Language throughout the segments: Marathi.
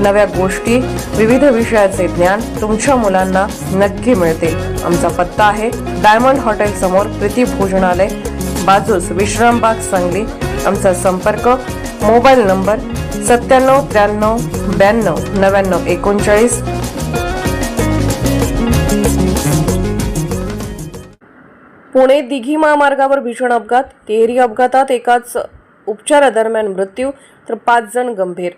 नव्या गोष्टी विविध विषयाचे ज्ञान तुमच्या मुलांना नक्की मिळतील आमचा पत्ता आहे डायमंड हॉटेल समोर प्रीती भोजनालय बाजूस विश्रामबाग सांगली. आमचा संपर्क मोबाईल नंबर सत्त्याण्णव त्र्याण्णव ब्याण्णव नव्याण्णव एकोणचाळीस. पुणे दिघी महामार्गावर भीषण अपघात तेरी अपघातात एकाच उपचारादरम्यान मृत्यू तर पाच जण गंभीर.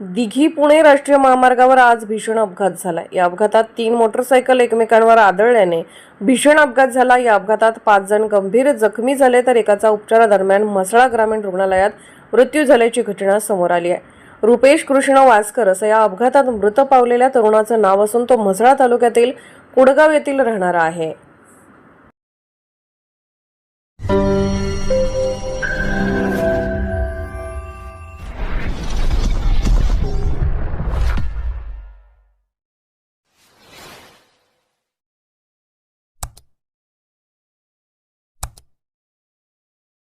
दिघी पुणे राष्ट्रीय महामार्गावर आज भीषण अपघात झाला या अपघातात तीन मोटरसायकल एकमेकांवर आदळल्याने भीषण अपघात झाला. या अपघातात पाच जण गंभीर जखमी झाले तर एकाचा उपचारादरम्यान म्हसळा ग्रामीण रुग्णालयात मृत्यू झाल्याची घटना समोर आली आहे. रुपेश कृष्ण वासकर असं या अपघातात मृत पावलेल्या तरुणाचं नाव असून तो म्हसळा तालुक्यातील कुडगाव येथील राहणारा आहे.